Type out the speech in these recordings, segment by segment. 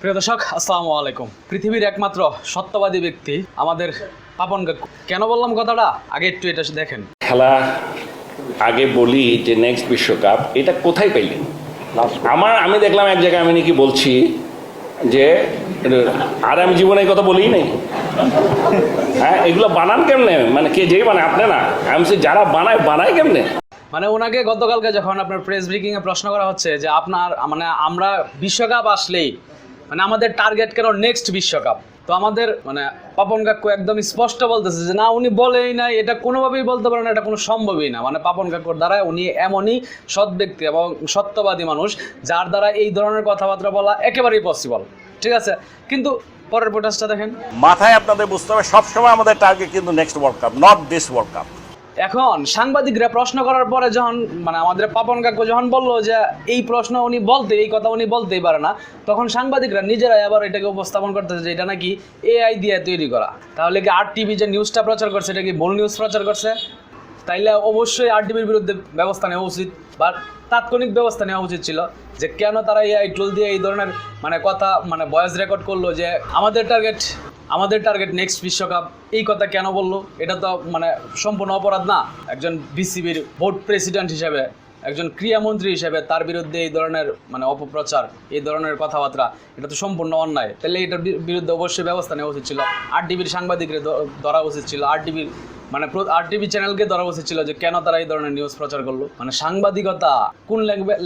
প্রিয় দর্শক আসসালামু আলাইকুম। পৃথিবীর একমাত্র সত্যবাদী ব্যক্তি আমাদের পাপন কেন বললাম কথাটা? আগে একটু এটা দেখেন। খেলা আগে বলি যে নেক্সট বিশ্বকাপ এটা কোথায় পাইলেন আমার আমি দেখলাম এক জায়গায় আমি নাকি বলছি যে আর আমি জীবনে কথা বলি নাই। হ্যাঁ এগুলো বানান কেমনে? মানে কে যেই বানায় আপনি না। আমি যারা বানায় বানায় কেমনে? মানে ওনাকে গতকালকে যখন আপনার প্রেস ব্রিকিং এ প্রশ্ন করা হচ্ছে যে আপনার মানে আমরা বিশ্বকাপ আসলেই মানে আমাদের টার্গেট কেন নেক্সট বিশ্বকাপ? তো আমাদের মানে পাপন কাকু একদম স্পষ্ট বলতেছে যে, না, উনি বলেই নাই। এটা কোনোভাবেই বলতে পারেন না, এটা কোনো সম্ভবই না। মানে পাপন কাকুর দ্বারা উনি এমনই সৎ ব্যক্তি এবং সত্যবাদী মানুষ, যার দ্বারা এই ধরনের কথাবার্তা বলা একেবারেই পসিবল ঠিক আছে? কিন্তু পরের প্রোটেস্টটা দেখেন। মাথায় আপনাদের বুঝতে হবে, সবসময় আমাদের টার্গেট কিন্তু next world cup not this world cup এখন সাংবাদিকরা প্রশ্ন করার পরে যখন মানে আমাদের পাপন কাকু যখন বলল যে এই প্রশ্ন উনি বলতে, এই কথা উনি বলতেই পারে না, তখন সাংবাদিকরা নিজেরাই আবার এটাকে উপস্থাপন করতেছে যে এটা নাকি এআই দিয়ে তৈরি করা। তাহলে কি আর টিভি যে নিউজটা প্রচার করছে, এটা কি ভুল নিউজ প্রচার করছে? তাইলে অবশ্যই আর টিভির বিরুদ্ধে ব্যবস্থা নেওয়া উচিত, বা তাৎক্ষণিক ব্যবস্থা নেওয়া উচিত ছিল যে কেন তারা এআই টুল দিয়ে এই ধরনের মানে কথা মানে ভয়েস রেকর্ড করল যে আমাদের টার্গেট আমাদের টার্গেট নেক্সট বিশ্বকাপ, এই কথা কেন বলল? এটা তো মানে সম্পূর্ণ অপরাধ না। একজন বিসিবির বোর্ড প্রেসিডেন্ট হিসেবে, একজন ক্রীড়ামন্ত্রী হিসেবে তার বিরুদ্ধে এই ধরনের মানে অপপ্রচার, এই ধরনের কথাবার্তা, এটা তো সম্পূর্ণ অন্যায়। তাহলে এটার বিরুদ্ধে অবশ্যই ব্যবস্থা নেওয়া উচিত ছিল। আর ডিবির সাংবাদিকদের ধরা উচিত ছিল। আর টিভির মানে আর টিভি চ্যানেলকে ধরা উচিত ছিল যে কেন তারা এই ধরনের নিউজ প্রচার করল? মানে সাংবাদিকতা, কোন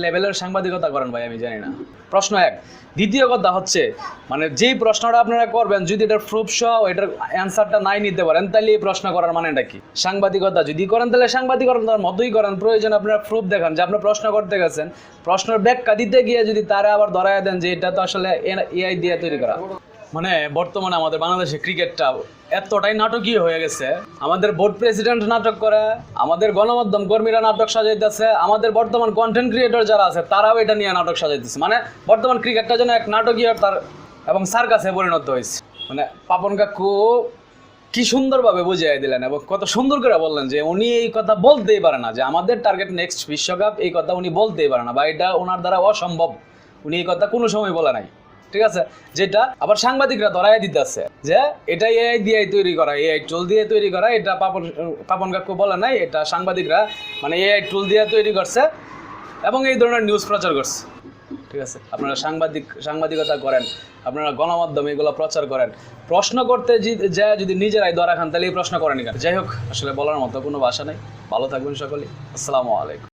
লেভেলের সাংবাদিকতা করেন ভাই? আমি জানি না। প্রশ্ন এক। দ্বিতীয় কথা হচ্ছে মানে যেই প্রশ্নটা আপনারা করবেন, যদি এটার প্রুফ সহ এটার অ্যান্সারটা নাই নিতে পারেন, তাহলে এই প্রশ্ন করার মানেটা কি? সাংবাদিকতা যদি করেন, তাহলে সাংবাদিকতার মতোই করেন। প্রয়োজন আপনারা প্রুফ দেখান যে আপনি প্রশ্ন করতে গেছেন। প্রশ্নের ব্যাখ্যা দিতে গিয়ে যদি তারা আবার ধরায় দেন যে এটা তো আসলে এআই দিয়ে তৈরি করা। মানে বর্তমানে আমাদের বাংলাদেশে ক্রিকেটটা এতটাই নাটকীয় হয়ে গেছে। আমাদের বোর্ড প্রেসিডেন্ট নাটক করে, আমাদের গণমাধ্যম কর্মীরা নাটক সাজাইতেছে, আমাদের বর্তমান কন্টেন্ট ক্রিয়েটর যারা আছে, তারাও এটা নিয়ে নাটক সাজাইতেছে। মানে বর্তমান ক্রিকেটটা যেন এক নাটকীয় তার এবং সার্কাসে পরিণত হয়েছে। মানে পাপন কাকু কি সুন্দরভাবে বুঝিয়ে দিলেন এবং কত সুন্দর করে বললেন যে উনি এই কথা বলতেই পারে না, যে আমাদের টার্গেট নেক্সট বিশ্বকাপ এই কথা উনি বলতেই পারে না বা এটা ওনার দ্বারা অসম্ভব। উনি এই কথা কোনো সময় বলে নাই। ঠিক আছে? যেটা আবার সাংবাদিকরা ধরাই দিতেছে যে এটা এআই দিয়ে তৈরি করা এআই টুল দিয়ে তৈরি করা, এটা পাপন পাপন কাকু বলে নাই, এটা সাংবাদিকরা মানে এআই টুল দিয়ে তৈরি করছে এবং এই ধরনের নিউজ প্রচার করছে। ঠিক আছে? আপনারা সাংবাদিক, সাংবাদিকতা করেন, আপনারা গণমাধ্যমে এগুলো প্রচার করেন। প্রশ্ন করতে যে- যদি নিজেরাই ধরা খান, তাহলে এই প্রশ্ন করেন কেন? যাই হোক, আসলে বলার মতো কোনো ভাষা নেই। ভালো থাকবেন সকলে আসসালামু আলাইকুম।